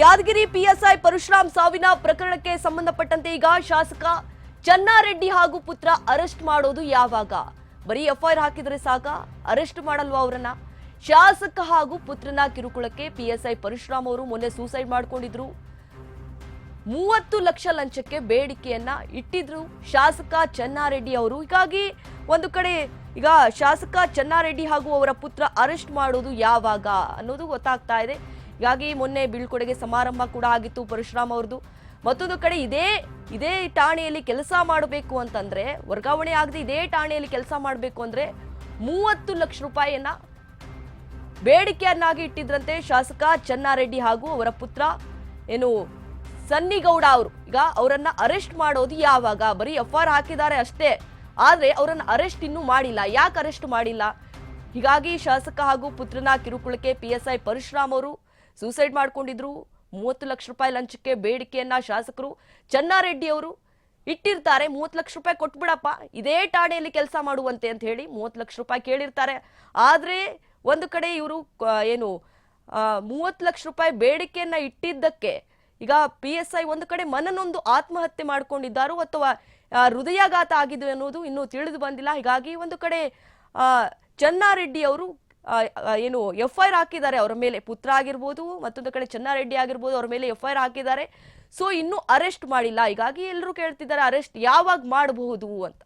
Yadgir PSI Parashuram ಸಾವಿನ ಪ್ರಕರಣಕ್ಕೆ ಸಂಬಂಧಪಟ್ಟಂತೆ ಈಗ ಶಾಸಕ ಚನ್ನಾರೆಡ್ಡಿ ಹಾಗೂ ಪುತ್ರ ಅರೆಸ್ಟ್ ಮಾಡೋದು ಯಾವಾಗ? ಬರೀ ಎಫ್ಐಆರ್ ಹಾಕಿದ್ರೆ ಸಾಕ? ಅರೆಸ್ಟ್ ಮಾಡಲ್ವಾ ಅವರನ್ನ? ಶಾಸಕ ಹಾಗೂ ಪುತ್ರನ ಕಿರುಕುಳಕ್ಕೆ ಪಿಎಸ್ಐ ಪರಶುರಾಮ್ ಅವರು ಮೊನ್ನೆ ಸೂಸೈಡ್ ಮಾಡ್ಕೊಂಡಿದ್ರು. ಮೂವತ್ತು ಲಕ್ಷ ಲಂಚಕ್ಕೆ ಬೇಡಿಕೆಯನ್ನ ಇಟ್ಟಿದ್ರು ಶಾಸಕ ಚನ್ನಾರೆಡ್ಡಿ ಅವರು. ಹೀಗಾಗಿ ಒಂದು ಕಡೆ ಈಗ ಶಾಸಕ ಚನ್ನಾರೆಡ್ಡಿ ಹಾಗೂ ಅವರ ಪುತ್ರ ಅರೆಸ್ಟ್ ಮಾಡೋದು ಯಾವಾಗ ಅನ್ನೋದು ಗೊತ್ತಾಗ್ತಾ ಇದೆ. ಹೀಗಾಗಿ ಮೊನ್ನೆ ಬೀಳ್ಕೊಡುಗೆ ಸಮಾರಂಭ ಕೂಡ ಆಗಿತ್ತು ಪರಶುರಾಮ್ ಅವ್ರದ್ದು. ಮತ್ತೊಂದು ಕಡೆ ಇದೇ ಇದೇ ಠಾಣೆಯಲ್ಲಿ ಕೆಲಸ ಮಾಡಬೇಕು ಅಂತಂದ್ರೆ, ವರ್ಗಾವಣೆ ಆಗದೆ ಇದೇ ಠಾಣೆಯಲ್ಲಿ ಕೆಲಸ ಮಾಡಬೇಕು ಅಂದ್ರೆ ಮೂವತ್ತು ಲಕ್ಷ ರೂಪಾಯಿಯನ್ನ ಬೇಡಿಕೆಯನ್ನಾಗಿ ಇಟ್ಟಿದ್ರಂತೆ ಶಾಸಕ ಚನ್ನಾರೆಡ್ಡಿ ಹಾಗೂ ಅವರ ಪುತ್ರ ಏನು ಸನ್ನಿಗೌಡ ಅವರು. ಈಗ ಅವರನ್ನ ಅರೆಸ್ಟ್ ಮಾಡೋದು ಯಾವಾಗ? ಬರೀ ಎಫ್ ಆರ್ ಹಾಕಿದ್ದಾರೆ ಅಷ್ಟೇ. ಆದ್ರೆ ಅವರನ್ನ ಅರೆಸ್ಟ್ ಇನ್ನೂ ಮಾಡಿಲ್ಲ. ಯಾಕೆ ಅರೆಸ್ಟ್ ಮಾಡಿಲ್ಲ? ಹೀಗಾಗಿ ಶಾಸಕ ಹಾಗೂ ಪುತ್ರನ ಕಿರುಕುಳಕ್ಕೆ ಪಿ ಎಸ್ ಐ ಪರಶುರಾಮ್ ಅವರು ಸೂಸೈಡ್ ಮಾಡ್ಕೊಂಡಿದ್ರು. ಮೂವತ್ತು ಲಕ್ಷ ರೂಪಾಯಿ ಲಂಚಕ್ಕೆ ಬೇಡಿಕೆಯನ್ನ ಶಾಸಕರು ಚನ್ನಾರೆಡ್ಡಿ ಅವರು ಇಟ್ಟಿರ್ತಾರೆ. ಮೂವತ್ತು ಲಕ್ಷ ರೂಪಾಯಿ ಕೊಟ್ಬಿಡಪ್ಪ. ಇದೇ ಠಾಣೆಯಲ್ಲಿ ಕೆಲಸ ಮಾಡುವಂತೆ ಅಂತ ಹೇಳಿ ಮೂವತ್ತು ಲಕ್ಷ ರೂಪಾಯಿ ಕೇಳಿರ್ತಾರೆ. ಆದ್ರೆ ಒಂದು ಕಡೆ ಇವರು ಏನು ಮೂವತ್ತು ಲಕ್ಷ ರೂಪಾಯಿ ಬೇಡಿಕೆಯನ್ನ ಇಟ್ಟಿದ್ದಕ್ಕೆ ಈಗ ಪಿ ಎಸ್ ಐ ಒಂದು ಕಡೆ ಮನನೊಂದು ಆತ್ಮಹತ್ಯೆ ಮಾಡ್ಕೊಂಡಿದ್ದಾರೋ ಅಥವಾ ಹೃದಯಾಘಾತ ಆಗಿದೆ ಅನ್ನೋದು ಇನ್ನೂ ತಿಳಿದು ಬಂದಿಲ್ಲ. ಹೀಗಾಗಿ ಒಂದು ಕಡೆ ಚನ್ನಾರೆಡ್ಡಿ ಅವರು ಏನು ಎಫ್ ಐ ಆರ್ ಹಾಕಿದ್ದಾರೆ, ಅವರ ಮೇಲೆ ಪುತ್ರ ಆಗಿರ್ಬೋದು, ಮತ್ತೊಂದು ಕಡೆ ಚನ್ನಾರೆಡ್ಡಿ ಆಗಿರ್ಬೋದು, ಅವರ ಮೇಲೆ ಎಫ್ ಐ ಆರ್ ಹಾಕಿದ್ದಾರೆ. ಸೊ ಇನ್ನೂ ಅರೆಸ್ಟ್ ಮಾಡಿಲ್ಲ. ಹೀಗಾಗಿ ಎಲ್ಲರೂ ಕೇಳ್ತಿದ್ದಾರೆ ಅರೆಸ್ಟ್ ಯಾವಾಗ ಮಾಡಬಹುದು ಅಂತ.